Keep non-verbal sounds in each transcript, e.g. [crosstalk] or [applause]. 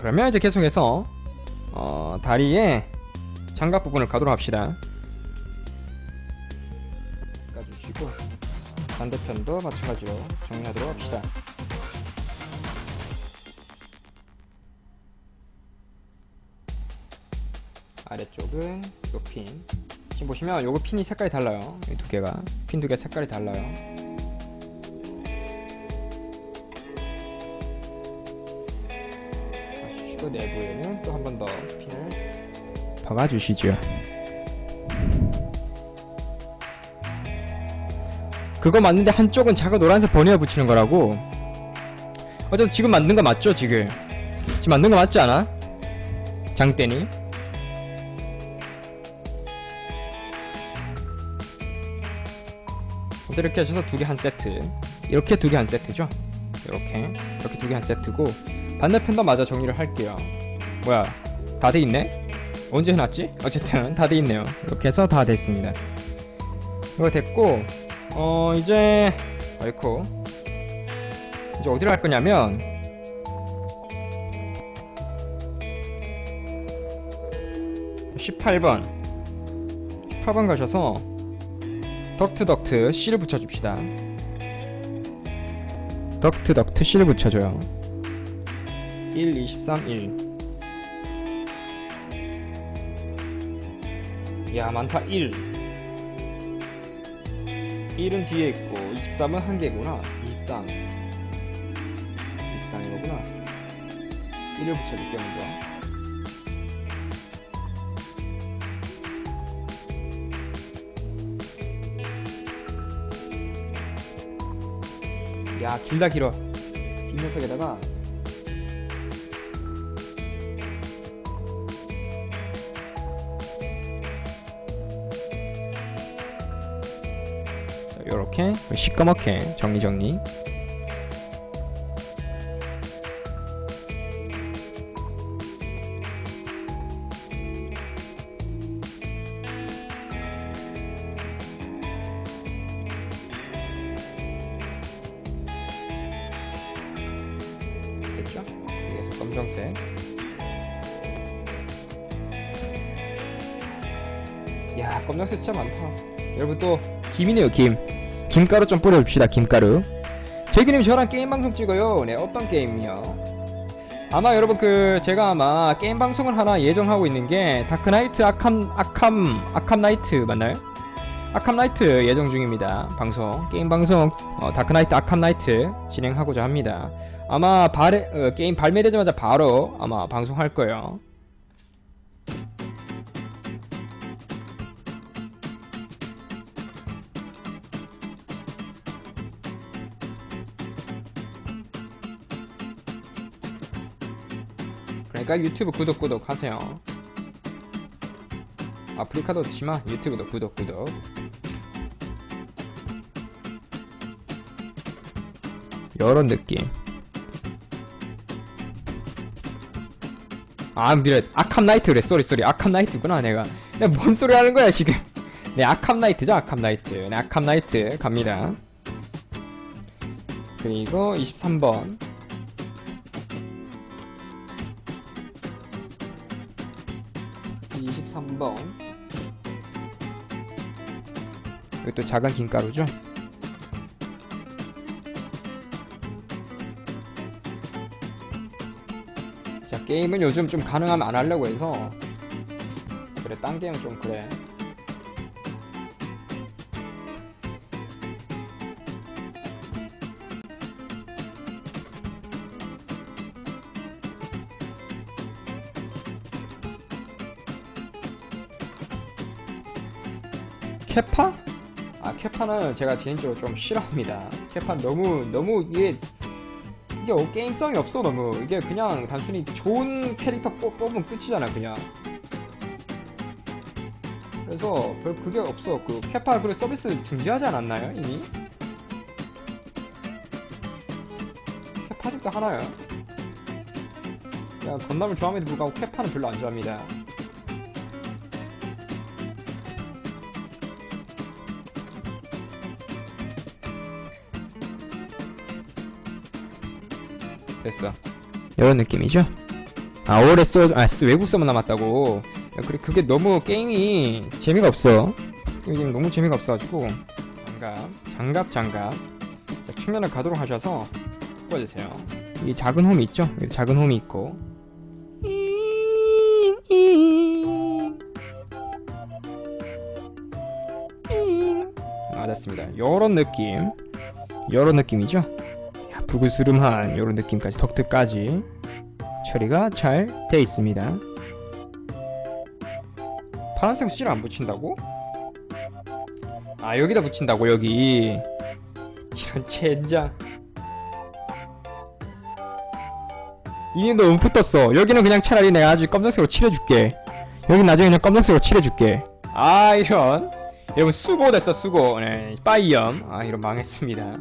그러면 이제 계속해서 어, 다리에 장갑 부분을 가도록 합시다. 까주시고 반대편도 마찬가지로 정리하도록 합시다. 아래쪽은 요 핀. 지금 보시면 요거 핀이 색깔이 달라요. 이 두 개가 핀 두 개 색깔이 달라요. 마시고 내부에는 또 한 번 더 핀을 박아주시죠. 그거 맞는데 한쪽은 작은 노란색 버니어 붙이는 거라고. 어쨌든 지금 만든 거 맞죠 지금? 지금 만든 거 맞지 않아? 장대니? 이렇게 하셔서 두 개 한 세트 이렇게 두 개 한 세트죠 이렇게 이렇게 두 개 한 세트고 반대편도 마저 정리를 할게요. 뭐야 다 돼 있네? 언제 해놨지? 어쨌든 다 돼 있네요. 이렇게 해서 다 됐습니다. 이거 됐고 어 이제 아이코 이제 어디로 할 거냐면 (18번) (18번) 가셔서 덕트 덕트 C를 붙여줍시다. 덕트 덕트 C를 붙여줘요 1, 23, 1 야, 많다, 1 1은 뒤에 있고 23은 한 개구나. 23 23 이거구나. 1을 붙여줄게요 먼저. 야 길다 길어. 긴 녀석에다가 자, 요렇게 시꺼멓게 정리정리. 됐죠? 여기에서 검정색. 야 검정색 진짜 많다. 여러분 또 김이네요 김 김가루 좀 뿌려줍시다 김가루. 제기님 저랑 게임 방송 찍어요. 네 어떤 게임이요? 아마 여러분 그 제가 아마 게임 방송을 하나 예정하고 있는 게 다크나이트 아캄 아캄 아캄 나이트 맞나요? 아캄 나이트 예정 중입니다. 방송 게임 방송 어, 다크나이트 아캄 나이트 진행하고자 합니다. 아마 발에, 어, 게임 발매되자마자 바로 아마 방송할 거예요. 그러니까 유튜브 구독 구독 하세요. 아프리카도 없지만 유튜브도 구독 구독. 이런 느낌. 아, 미래 아캄 나이트 그래. 쏘리 쏘리. 아캄 나이트구나, 내가. 내가 뭔 소리 하는 거야, 지금. [laughs] 네, 아캄 나이트죠, 아캄 나이트. 네, 아캄 나이트 갑니다. 그리고 23번. (23번) 또 작은 김가루죠? 자 게임은 요즘 좀 가능하면 안 하려고 해서. 그래 딴 게임 좀 그래. 캐파? 아 캐파는 제가 개인적으로 좀 싫어합니다. 캐파 너무 너무 이게 이게 어, 게임성이 없어 너무. 이게 그냥 단순히 좋은 캐릭터 뽑, 뽑으면 끝이잖아 그냥. 그래서 별 그게 없어. 그 캐파 그 서비스 중지하지 않았나요 이미? 캐파 아직도 하나요? 야 건담을 좋아함에도 불구하고 캐파는 별로 안 좋아합니다 됐어. 이런 느낌이죠? 아 올해 써, 아 외국 서버 남았다고. 야, 그래 그게 너무 게임이 재미가 없어. 지금 너무 재미가 없어가지고. 장갑 장갑 장갑. 자 측면을 가도록 하셔서 뽑아주세요. 이 작은 홈이 있죠? 작은 홈이 있고. 아 됐습니다. 요런 느낌. 요런 느낌이죠? 야, 부그스름한 요런 느낌까지 덕트까지 처리가 잘 돼 있습니다. 파란색 실 안 붙인다고? 아 여기다 붙인다고 여기. 이런 젠장. 이미 너무 붙었어. 여기는 그냥 차라리 내가 아주 검정색으로 칠해줄게. 여긴 나중에 그냥 검정색으로 칠해줄게. 아 이런. 여러분 수고 됐어 수고. 네 빠이염. 아 이런 망했습니다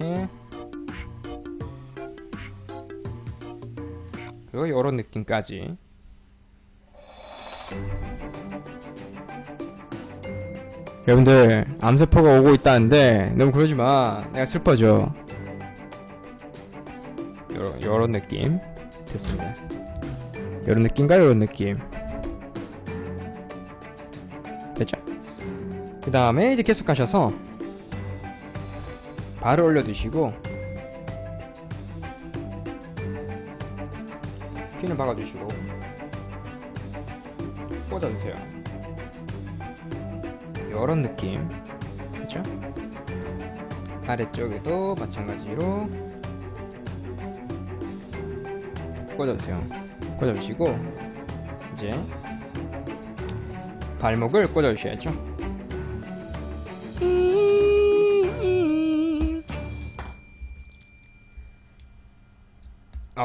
이렇게. 그리고 요런 느낌까지. 여러분들 암세포가 오고 있다는데 너무 그러지마. 내가 슬퍼져. 요런, 요런 느낌. 됐습니다. 요런 느낌과 요런 느낌. 됐죠? 그 다음에 이제 계속 가셔서 발을 올려두시고 핀을 박아 주시고 꽂아 주세요. 요런 느낌. 그죠? 아래쪽에도 마찬가지로 꽂아주세요. 꽂아주시고 이제 발목을 꽂아주셔야죠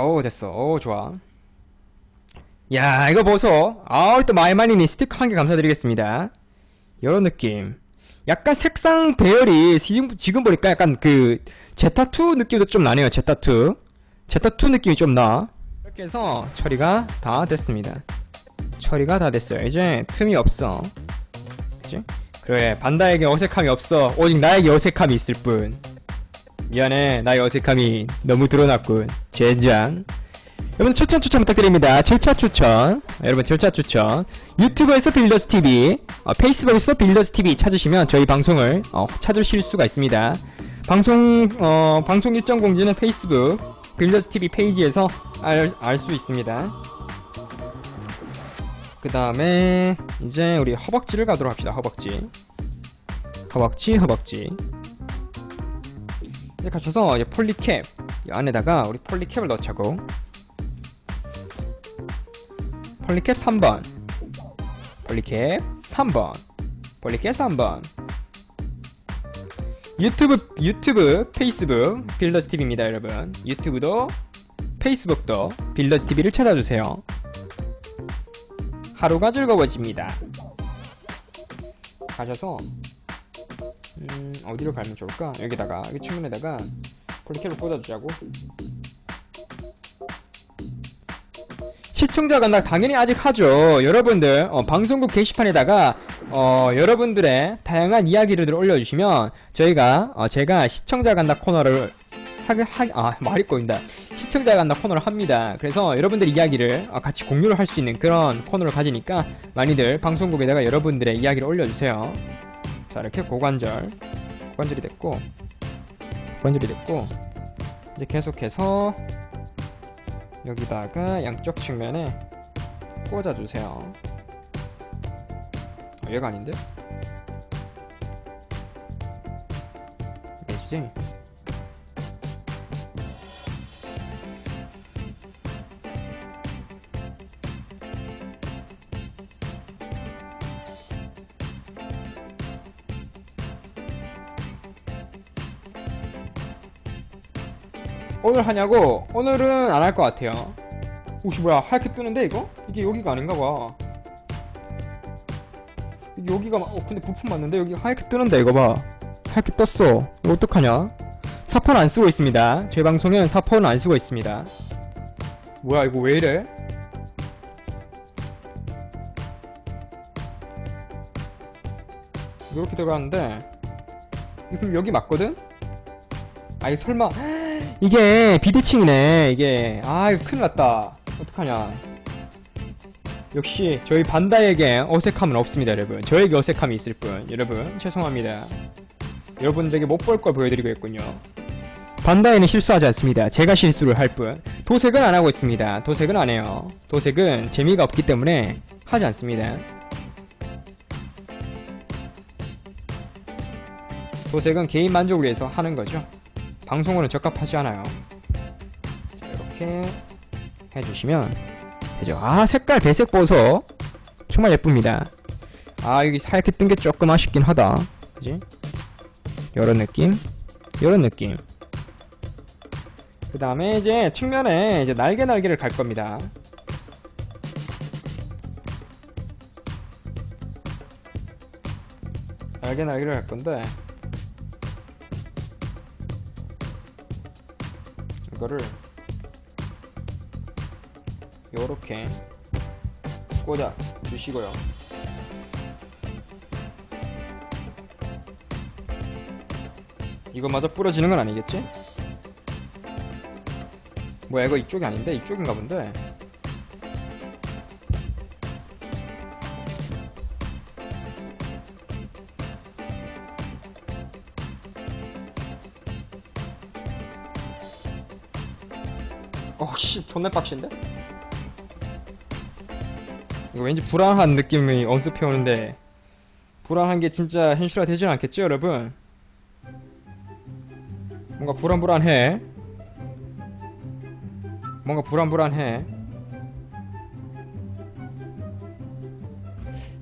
어우 됐어. 어우 좋아. 야 이거 보소. 아우 또 마이마니님 스티커 한 개 감사드리겠습니다. 이런 느낌. 약간 색상 배열이 지금, 지금 보니까 약간 그 제타2 느낌도 좀 나네요 제타2 제타2 느낌이 좀나. 이렇게 해서 처리가 다 됐습니다. 처리가 다 됐어요. 이제 틈이 없어. 그치? 그래 반다에게 어색함이 없어. 오직 나에게 어색함이 있을 뿐 미안해 나의 어색함이 너무 드러났군. 젠장. 여러분 추천 추천 부탁드립니다. 7차 추천. 여러분 7차 추천. 유튜브에서 빌더스TV 어, 페이스북에서 빌더스TV 찾으시면 저희 방송을 어, 찾으실 수가 있습니다. 방송 어, 방송 일정 공지는 페이스북 빌더스TV 페이지에서 알 수 있습니다. 그 다음에 이제 우리 허벅지를 가도록 합시다 허벅지. 허벅지 허벅지 이제 가셔서 이제 폴리캡 이 안에다가 우리 폴리캡을 넣자고. 폴리캡 3번. 폴리캡 3번. 폴리캡 3번. 유튜브 유튜브 페이스북 빌더스TV입니다 여러분. 유튜브도 페이스북도 빌더스TV를 찾아주세요. 하루가 즐거워집니다. 가셔서 음, 어디로 가면 좋을까? 여기다가 여기 측면에다가 폴리캡을 꽂아주자고. 시청자 간다 당연히 아직 하죠. 여러분들 어, 방송국 게시판에다가 어, 여러분들의 다양한 이야기를 올려주시면 저희가 어, 제가 시청자 간다 코너를 하게 하, 아 말이 꼬인다. 시청자 간다 코너를 합니다. 그래서 여러분들 이야기를 어, 같이 공유를 할 수 있는 그런 코너를 가지니까 많이들 방송국에다가 여러분들의 이야기를 올려주세요 자 이렇게 고관절 고관절이 됐고 고관절이 됐고 이제 계속해서 여기다가 양쪽 측면에 꽂아주세요 어, 얘가 아닌데? 내주지? 오늘 하냐고? 오늘은 안 할 것 같아요. 오씨 뭐야 하얗게 뜨는데 이거? 이게 여기가 아닌가 봐. 이게 여기가 막- 어 근데 부품 맞는데 여기 하얗게 뜨는데 이거 봐. 하얗게 떴어. 이거 어떡하냐? 사포는 안 쓰고 있습니다. 제 방송엔 사포는 안 쓰고 있습니다. 뭐야 이거 왜 이래? 이렇게 들어가는데 지금 여기 맞거든? 아이 설마 이게 비대칭이네 이게. 아 이거 큰일 났다. 어떡하냐. 역시 저희 반다에게 어색함은 없습니다 여러분. 저에게 어색함이 있을 뿐. 여러분 죄송합니다. 여러분들에게 못 볼 걸 보여드리겠군요. 반다에는 실수하지 않습니다. 제가 실수를 할 뿐. 도색은 안 하고 있습니다. 도색은 안 해요. 도색은 재미가 없기 때문에 하지 않습니다. 도색은 개인 만족을 위해서 하는 거죠 방송으로는 적합하지 않아요. 자 이렇게 해주시면 되죠. 아 색깔 배색 보소. 정말 예쁩니다. 아 여기 하얗게 뜬 게 조금 아쉽긴 하다. 그지? 요런 느낌? 요런 느낌. 그 다음에 이제 측면에 이제 날개 날개를 갈 겁니다. 날개 날개를 갈 건데 이거를 요렇게 꽂아 주시고요. 이거마저 부러지는 건 아니겠지? 뭐야 이거 이쪽이 아닌데? 이쪽인가 본데 존나 빡신데? 이거 왠지 불안한 느낌이 언습해 오는데 불안한 게 진짜 현실화 되진 않겠죠 여러분? 뭔가 불안불안해 뭔가 불안불안해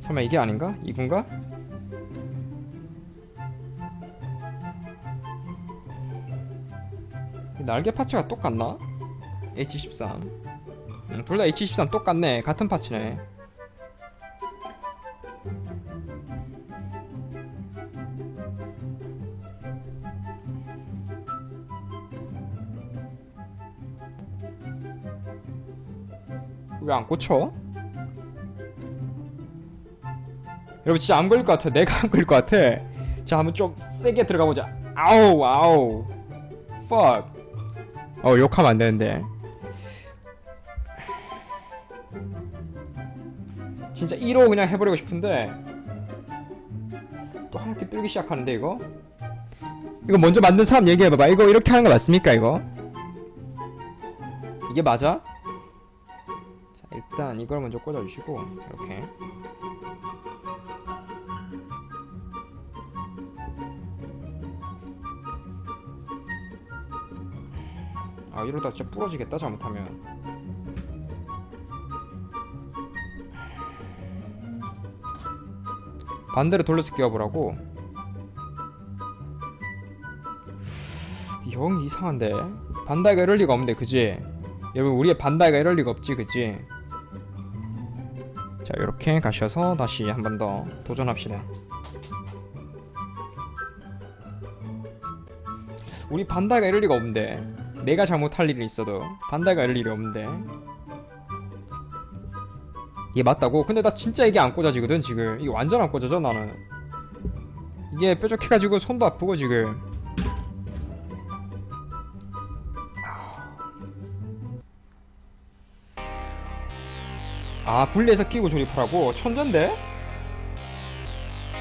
설마 이게 아닌가? 이건가? 이 날개 파츠가 똑같나? H13 음, 둘다 H13 똑같네. 같은 파츠네. 왜 안 꽂혀? 여러분 진짜 안 걸릴 것 같아. 내가 안 걸릴 것 같아. 자 한번 좀 세게 들어가 보자. 아우 아우. Fuck. 어 욕하면 안 되는데 진짜 1호 그냥 해버리고 싶은데 또 하얗게 뜨기 시작하는데 이거? 이거 먼저 만든 사람 얘기해봐봐. 이거 이렇게 하는 거 맞습니까 이거? 이게 맞아? 자 일단 이걸 먼저 꽂아주시고 이렇게. 아 이러다 진짜 부러지겠다 잘못하면 반대로 돌려서 끼워보라고. 영 이상한데. 반다이가 이럴 리가 없는데 그지? 여러분 우리의 반다이가 이럴 리가 없지 그지? 자 이렇게 가셔서 다시 한 번 더 도전합시다. 우리 반다이가 이럴 리가 없는데. 내가 잘못할 일이 있어도 반다이가 이럴 일이 없는데 이게 맞다고? 근데 나 진짜 이게 안 꽂아지거든 지금. 이게 완전 안 꽂아져 나는. 이게 뾰족해가지고 손도 아프고 지금. 아 분리해서 끼고 조립하라고? 천재인데?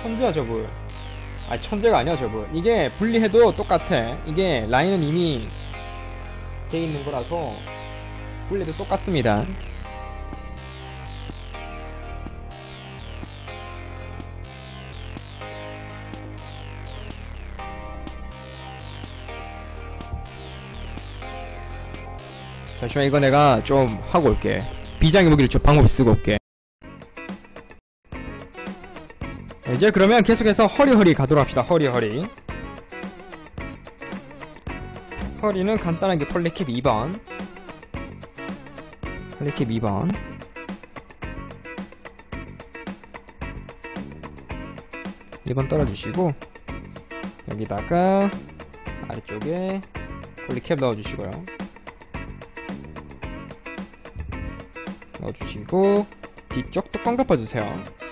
천재야 저분. 아니 천재가 아니야 저분. 이게 분리해도 똑같아. 이게 라인은 이미 돼 있는 거라서 분리해도 똑같습니다 잠시만 이거 내가 좀 하고 올게. 비장의 무기를 저 방법 쓰고 올게. 이제 그러면 계속해서 허리허리 가도록 합시다. 허리허리. 허리는 간단하게 폴리캡 2번. 폴리캡 2번. (2번) 떨어주시고 여기다가 아래쪽에 폴리캡 넣어주시고요 넣어주시고 뒤쪽 뚜껑 덮어주세요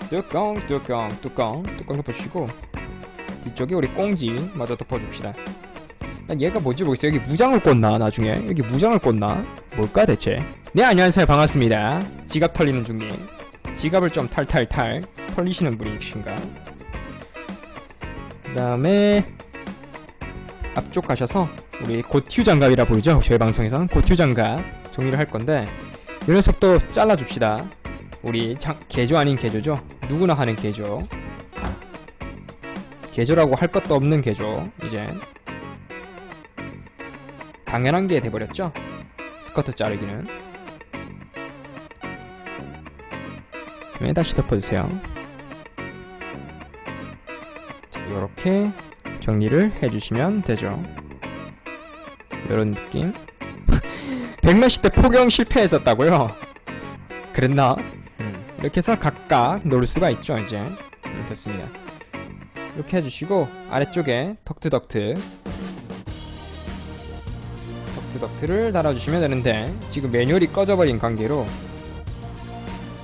뚜껑 뚜껑 뚜껑 뚜껑 덮어주시고 뒤쪽에 우리 꽁지 마저 덮어줍시다 난 얘가 뭔지 모르겠어. 여기 무장을 꽂나, 나중에? 여기 무장을 꽂나? 뭘까, 대체? 네, 안녕하세요. 반갑습니다. 지갑 털리는 중님. 지갑을 좀 탈탈탈 털리시는 분이신가? 그 다음에, 앞쪽 가셔서, 우리 고튜 장갑이라 보이죠? 저희 방송에선 고튜 장갑 정리를 할 건데, 이 녀석도 잘라줍시다. 우리 장, 개조 아닌 개조죠? 누구나 하는 개조. 개조라고 할 것도 없는 개조, 이제. 당연한 게 돼버렸죠? 스커트 자르기는. 네, 다시 덮어주세요. 이렇게 정리를 해주시면 되죠. 이런 느낌. 백마시 때 포경 실패했었다고요? 그랬나? 음, 이렇게 해서 각각 놓을 수가 있죠, 이제. 음, 됐습니다. 이렇게 해주시고, 아래쪽에 덕트덕트. 덕트덕트를 달아주시면 되는데, 지금 매뉴얼이 꺼져버린 관계로,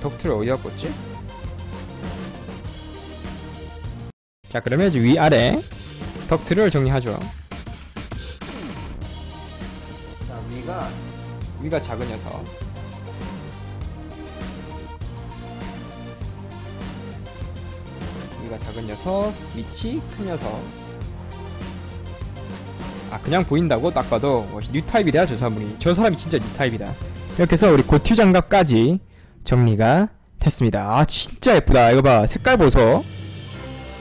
덕트를 어디다 꽂지? 자, 그러면 이제 위아래 덕트를 정리하죠. 자, 위가, 위가 작은 녀석. 위가 작은 녀석, 밑이 큰 녀석. 아, 그냥 보인다고? 딱 봐도, 뭐, 뉴타입이다, 저 사람이. 저 사람이 진짜 뉴타입이다. 이렇게 해서 우리 고튜 장갑까지 정리가 됐습니다. 아, 진짜 예쁘다. 이거 봐. 색깔 보소.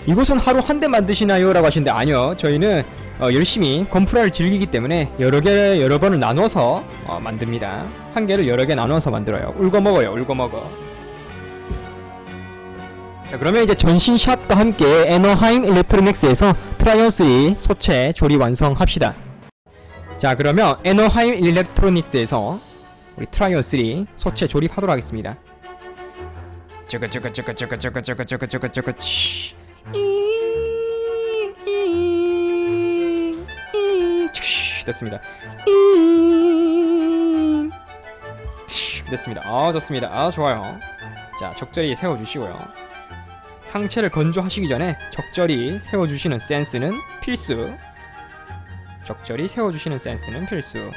이곳은 하루 한 대 만드시나요? 라고 하시는데, 아니요. 저희는 어, 열심히 건프라를 즐기기 때문에 여러 개, 여러 번을 나눠서 어, 만듭니다. 한 개를 여러 개 나눠서 만들어요. 울고 먹어요. 울고 먹어. 자, 그러면 이제 전신샷과 함께 에너하임 일렉트로닉스에서 트라이언 3 소체 조립 완성합시다. 자, 그러면 에너하임 일렉트로닉스에서 우리 트라이언 3 소체 조립하도록 하겠습니다. 쩌그 쩌그 쩌그 쩌그 쩌그 쩌그 쩌그 쩌그 치. 됐습니다. 됐습니다. 아 좋습니다. 아 좋아요. 자 적절히 세워주시고요. 상체를 건조하시기 전에 적절히 세워주시는 센스는 필수. 적절히 세워주시는 센스는 필수.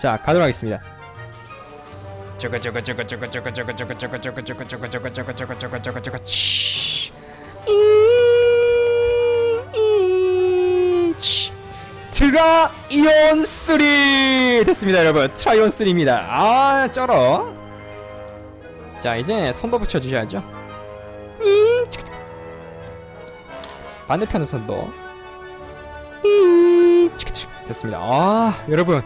자 가도록 하겠습니다. 저거 저거 저거 저거 저거 저거 저거 저거 저거 저거 저거 저거 저거 저거 저거 저거 저거 치. 트라이온 3 됐습니다 여러분. 트라이온 3입니다. 아 쩔어. 자 이제 선도 붙여주셔야죠. 반대편은 선도. 됐습니다. 아 여러분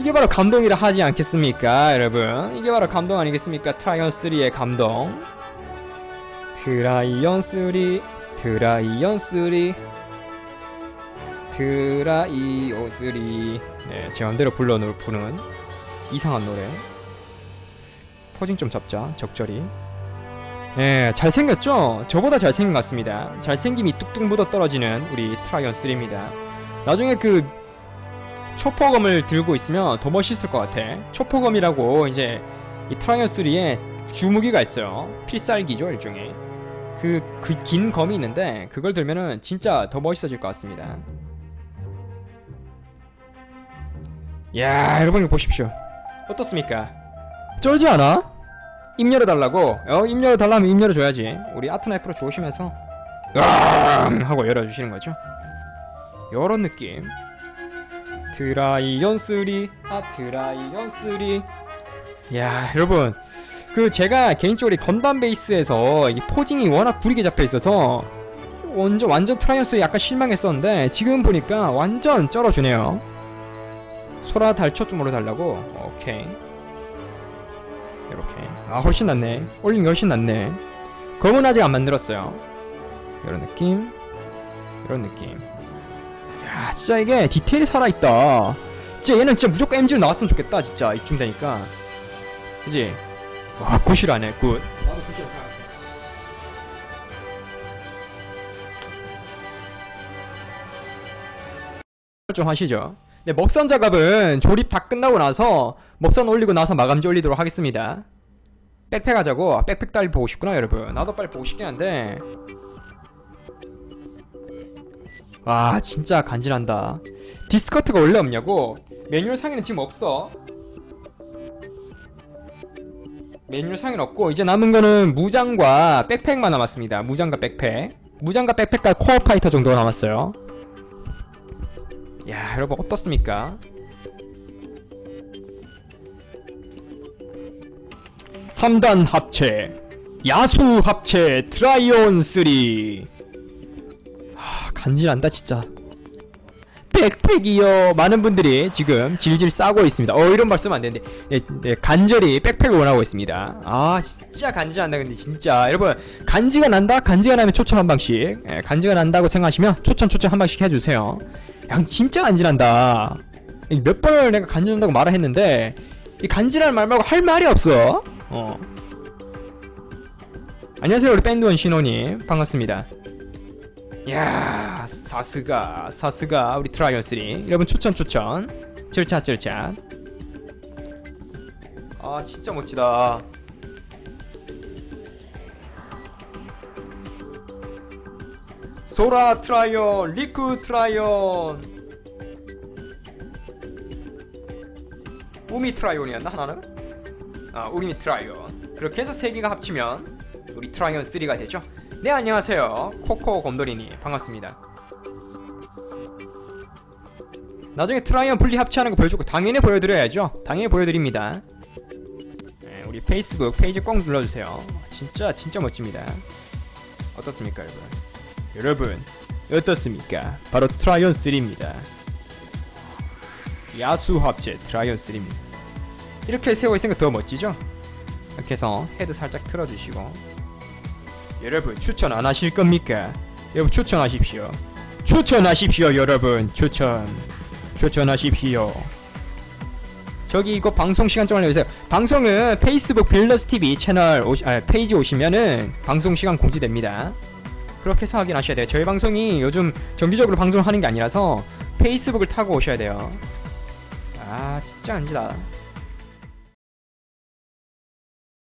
이게 바로 감동이라 하지 않겠습니까 여러분? 이게 바로 감동 아니겠습니까? 트라이온 3의 감동. 트라이온 3 트라이온 3 트라이온 3 네, 제 맘대로 불러놓을 푸는 이상한 노래. 포징 좀 잡자 적절히. 예, 잘생겼죠? 저보다 잘생긴 것 같습니다. 잘생김이 뚝뚝 묻어 떨어지는 우리 트라이온 3입니다. 나중에 그 초포검을 들고 있으면 더 멋있을 것 같아. 초포검이라고 이제 이 트라이언 3에 주무기가 있어요. 필살기죠 일종의. 그 그 긴 검이 있는데 그걸 들면은 진짜 더 멋있어질 것 같습니다. 야 여러분 이거 보십시오. 어떻습니까? 쩔지 않아? 입 열어달라고? 어, 입 열어달라면 입 열어줘야지. 우리 아트나이프로 좋으시면서 으앙 하고 열어주시는 거죠. 요런 느낌. 트라이언 3, 아 트라이언 3. 야 여러분 그 제가 개인적으로 이 건담 베이스에서 이 포징이 워낙 구리게 잡혀 있어서 완전 완전 트라이언 3 약간 실망했었는데 지금 보니까 완전 쩔어주네요. 소라 달초 좀 올려달라고. 오케이. 이렇게. 아 훨씬 낫네. 올린 게 훨씬 낫네. 검은 아직 안 만들었어요. 이런 느낌. 이런 느낌. 야 진짜 이게 디테일이 살아있다. 진짜 얘는 진짜 무조건 MG로 나왔으면 좋겠다 진짜. 이쯤 되니까. 그지? 와 굿이라네 굿. 나도 굿이라 생각해. 좀 하시죠. 네 먹선 작업은 조립 다 끝나고 나서 먹선 올리고 나서 마감지 올리도록 하겠습니다. 백팩 하자고. 백팩 빨리 보고 싶구나 여러분. 나도 빨리 보고 싶긴 한데 와 진짜 간지난다. 디스커트가 원래 없냐고? 매뉴얼 상에는 지금 없어. 매뉴얼 상에는 없고 이제 남은 거는 무장과 백팩만 남았습니다. 무장과 백팩. 무장과 백팩과 코어 파이터 정도가 남았어요. 야 여러분 어떻습니까? 3단 합체 야수 합체 트라이온 3 하, 간지난다 진짜. 백팩이요. 많은 분들이 지금 질질 싸고 있습니다. 어 이런 말 쓰면 안 되는데. 네, 네, 간절히 백팩을 원하고 있습니다. 아 진짜 간지난다 근데 진짜. 여러분 간지가 난다? 간지가 나면 초천 한 방씩. 예, 간지가 난다고 생각하시면 초천 초천 한 방씩 해주세요. 양 진짜 이몇 번을 내가 간지난다고 말을 했는데 이 간지라는 말 말고 할 말이 없어. 어. 안녕하세요 우리 밴드원 신호님. 반갑습니다. 이 야 사스가 사스가 우리 트라이언3 여러분 추천 추천. 찔차 찔차. 아 진짜 멋지다. 소라 트라이언 리쿠 트라이언 우미 트라이언이었나 하나는? 아 우미 트라이언 그렇게 해서 세 개가 합치면 우리 트라이언 3가 되죠 네 안녕하세요. 코코 곰돌이님 반갑습니다. 나중에 트라이언 분리 합체하는 거 보여주고 당연히 보여드려야죠. 당연히 보여드립니다. 네, 우리 페이스북 페이지 꼭 눌러주세요. 진짜 진짜 멋집니다. 어떻습니까 여러분? 여러분 어떻습니까? 바로 트라이언 3입니다. 야수 합체 트라이언 3입니다. 이렇게 세워 있으니까 더 멋지죠? 이렇게 해서 헤드 살짝 틀어주시고 여러분 추천 안 하실 겁니까? 여러분 추천하십시오. 추천하십시오, 여러분. 추천. 추천하십시오. 저기 이거 방송 시간 좀 알려주세요. 방송은 페이스북 빌러스 TV 채널 오시, 아, 페이지 오시면은 방송 시간 공지됩니다. 그렇게 해서 확인하셔야 돼요. 저희 방송이 요즘 정기적으로 방송을 하는 게 아니라서 페이스북을 타고 오셔야 돼요. 아 진짜 안지다.